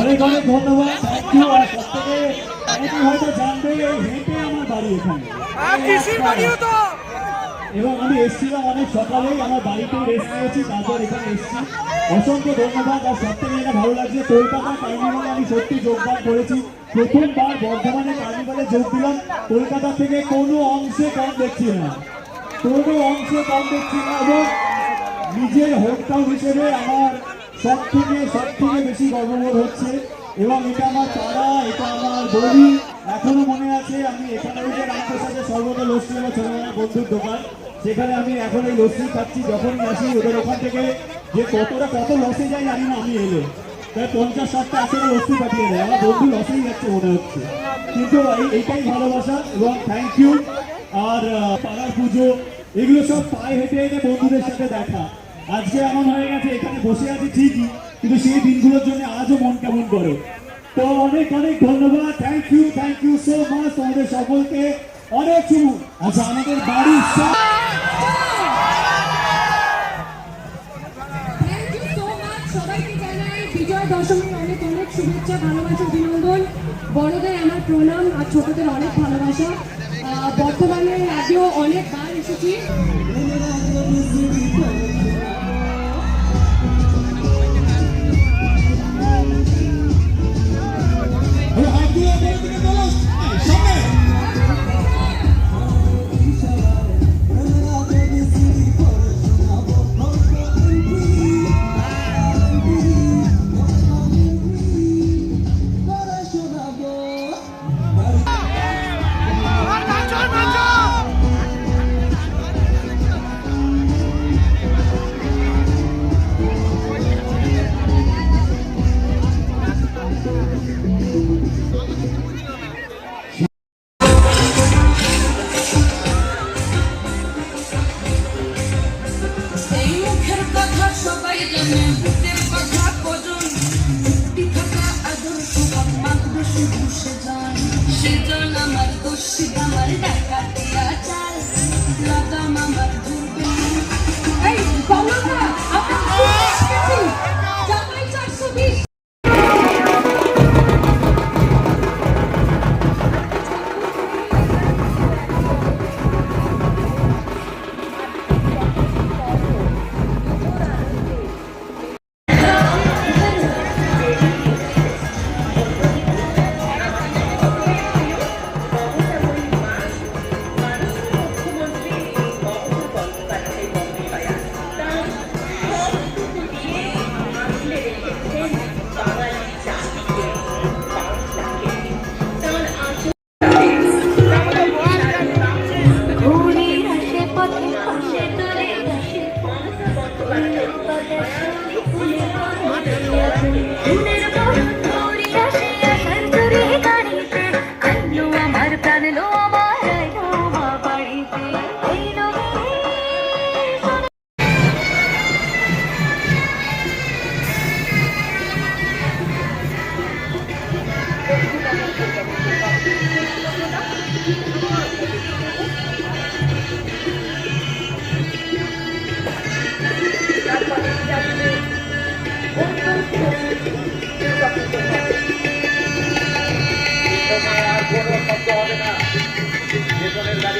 অনেক অনেক ধন্যবাদ থ্যাংক ইউ আর থেকে অনেকে হয়তো জানবে হেঁটে আমার বাড়ি এখানে। এবং আমি এসেছিলাম অনেক সকালেই আমার বাড়িতেই রেস্ট নিয়েছি তারপর এখানে এসেছি। অসংখ্য ধন্যবাদ আর সব থেকে এটা ভালো লাগছে কলকাতা কার্নিভালে আমি সত্যি যোগদান করেছি। প্রথমবার বর্ধমানে কার্নিভালে যোগ দিলাম কলকাতা থেকে কোনো অংশে কম দেখছি না। কোনো অংশে কম দেখছি না এবং নিজের হোম টাউন হিসেবে আমার সব থেকে সব থেকে বেশি গর্ববোধ হচ্ছে এবং এটা আমার তারা, এটা আমার বলি। এখনও মনে আছে, আমি এখানে যে রামপ্রসাদের সর্বদা লস্যি আমার ছোটবেলার বন্ধুর দোকান। সেখানে আমি এখন এই লস্যি খাচ্ছি, যখনই আসি ওদের ওখান থেকে। যে কতটা, কত লসে যায় জানি না, আমি এলে। প্রায় পঞ্চাশ, ষাটটা আসলে লস্যি পাঠিয়ে দেয়। আমার বন্ধু লসেই যাচ্ছে মনে হচ্ছে। কিন্তু এই- এইটাই ভালোবাসা এবং থ্যাংক ইউ আর পাড়ার পুজো, এগুলো সব পায়ে হেঁটে হেঁটে বন্ধুদের সাথে দেখা। আজকে এমন হয়ে গেছে, এখানে বসে আছি ঠিকই, কিন্তু সেই দিনগুলোর জন্য আজও মন কেমন করে। তো অনেক অনেক ধন্যবাদ thank you thank you so much তোমাদের সকলকে। অনেক শুভ। আচ্ছা আমাদের বাড়ির সব দশমীর অনেক শুভেচ্ছা, ভালোবাসা, অভিনন্দন। বড়দের আমার প্রণাম আর ছোটদের অনেক ভালোবাসা। বর্তমানে আগেও অনেকবার এসেছি।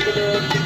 মাননীয়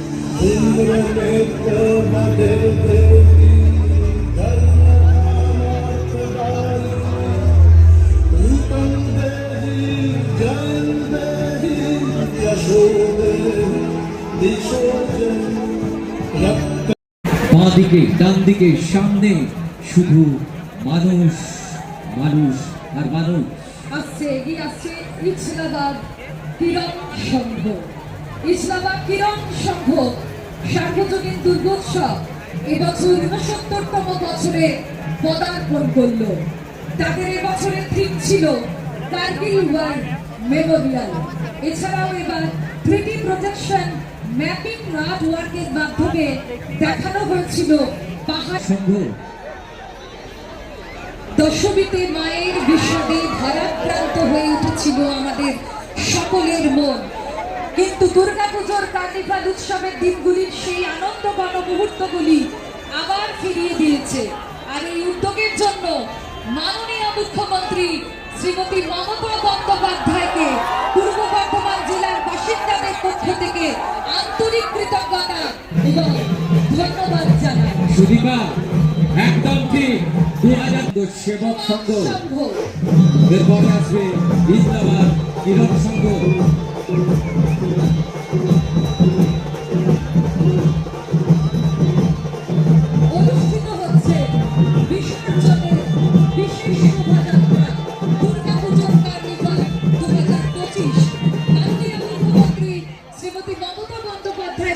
দিকে ডান দিকে সামনে শুধু মানুষ মানুষ আর মানুষ। আসছে, এগিয়ে আসছে ইসলামাবাদ কিরণ সংঘ। ইসলামাবাদ কিরণ সংঘ। সার্বজনীন দুর্গোৎসব এবছর উনসত্তরতম বছরে পদার্পণ করল। তাদের এবছরের থিম ছিল কার্গিল ওয়ার মেমোরিয়াল। এছাড়াও এবার থ্রিডি প্রজেকশন ম্যাপিং আর্ট ওয়ার্কের মাধ্যমে দেখানো হয়েছিল পাহাড় দশমীতে মায়ের বিষাদে ভারাক্রান্ত হয়ে উঠেছিল আমাদের সকলের মন। কিন্তু দুর্গাপুজোর কার্নিভাল উৎসবের দিনগুলির সেই আনন্দ ঘন মুহূর্তগুলি আবার ফিরিয়ে দিয়েছে। আর এই উদ্যোগের জন্য মাননীয় মুখ্যমন্ত্রী শ্রীমতী মমতা বন্দ্যোপাধ্যায়কে পূর্ব বর্ধমান জেলার বাসিন্দাদের পক্ষ থেকে আন্তরিক কৃতজ্ঞতা এবং ধন্যবাদ জানাই। সুদীপা একদম ঠিক হাজার সেবক সংঘ। এরপরে আসবে ইসলামাবাদ কিরণ সংঘ।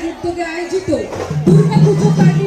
উদ্যোগে আয়োজিত দুর্গাপুজো কার্নিভাল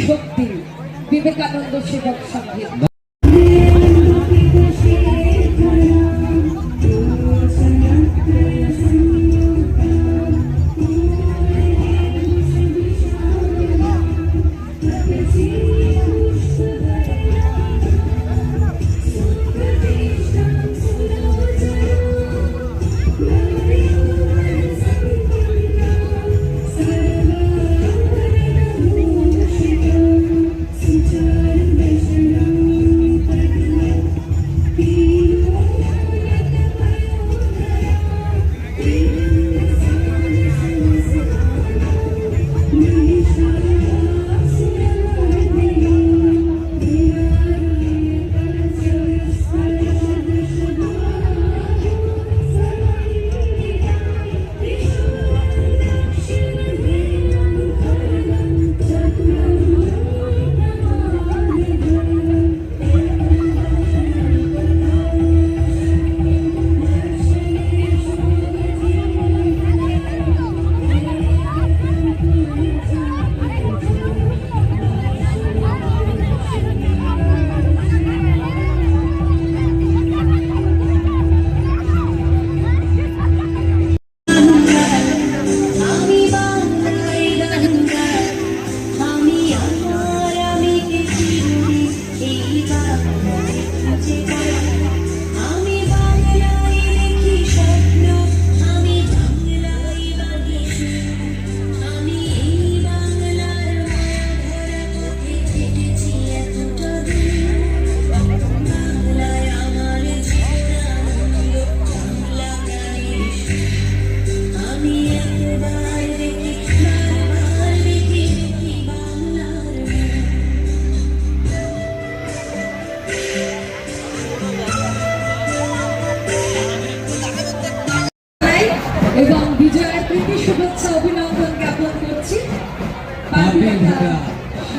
শক্তি বিবেকানন্দ সেবক সংঘে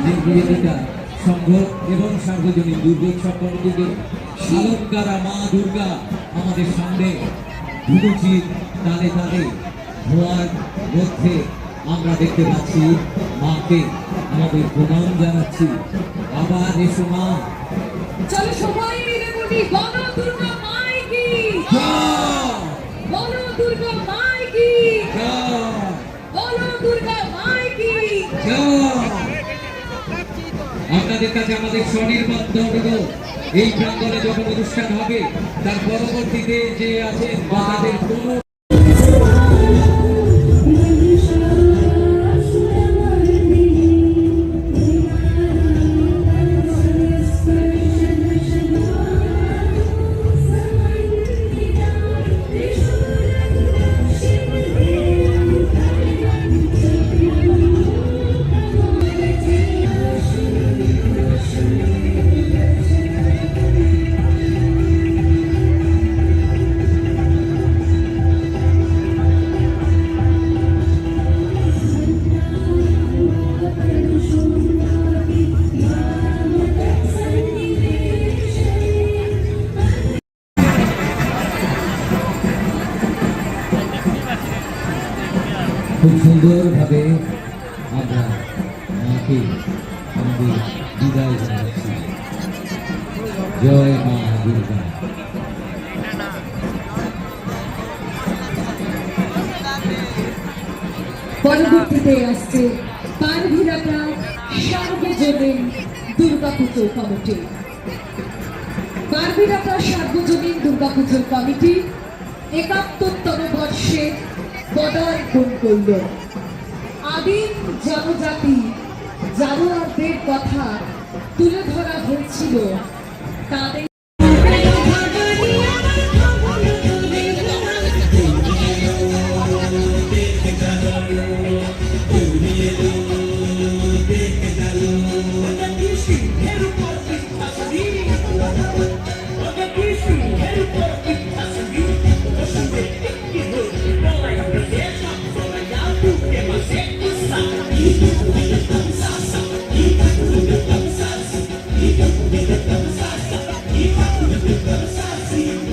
নিবেদিতা সংঘ এবং সার্বজনীন দুর্গোৎসব কমিটিকে শালঙ্কারা মা দুর্গা আমাদের সামনে ধুনুচির তালে তালে ধোয়ার মধ্যে আমরা দেখতে পাচ্ছি মাকে। আমাদের প্রণাম জানাচ্ছি। আবার এসো মা। চলো সবাই মিলে বলি বল দুর্গা মাই কি? জয়! দুর্গা মাই আপনাদের কাছে আমাদের স্বনির্ভর দণ্ড এই প্রাঙ্গনে যখন অনুষ্ঠান হবে, তার পরবর্তীতে যে আছে বা কোনো সুন্দরভাবে আমরা মাকে আমাদের বিদায় জানাচ্ছি। জয় মা দুর্গা। পরবর্তীতে আসছে দুর্গাপুজো কমিটি। পারভিরাটা সার্বজনীন দুর্গাপুজোর কমিটি একাত্তরতম বর্ষে পদার্পণ করল। আদিম জনজাতি জানোয়ারদের কথা তুলে ধরা হয়েছিল। তাদের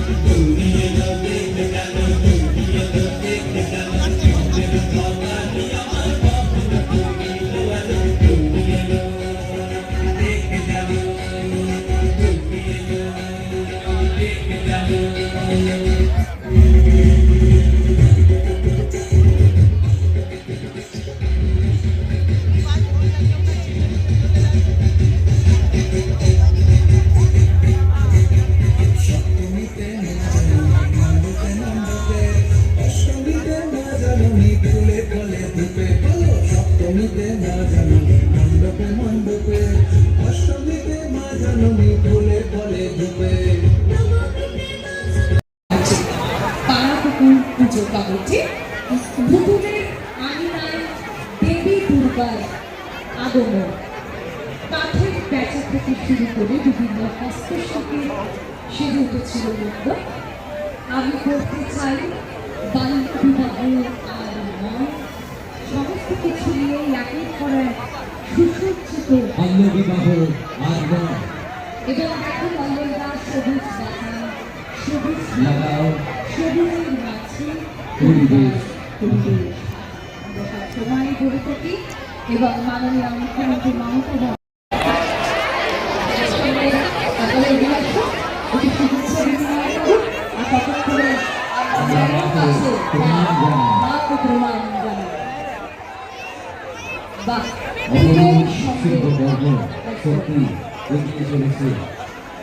Yeah. সেরে উঠেছিল নৃত্য আমি করতে চাই আর নয় সমস্ত কিছু নিয়ে একের পর এক সুসজ্জিত। বাল্য বিবাহ আর নয়। এবং এখন অন্যরা সবুজ বাগান সবুজ লাগাও। সবুজের মাঝে পরিবেশ। পরিবেশ। সবসময় ধরে থাকি এবং মাননীয় মুখ্যমন্ত্রী মমতা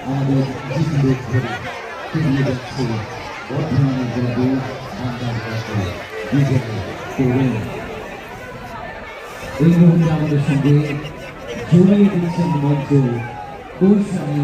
আমাদের জীবনের ধরে এগিয়ে যাচ্ছে বর্ধমানের গ্রামে বিজয় তরুণ এই মুহূর্তে আমাদের সঙ্গে জমিয়ে দিচ্ছেন মঞ্চ কৌশালী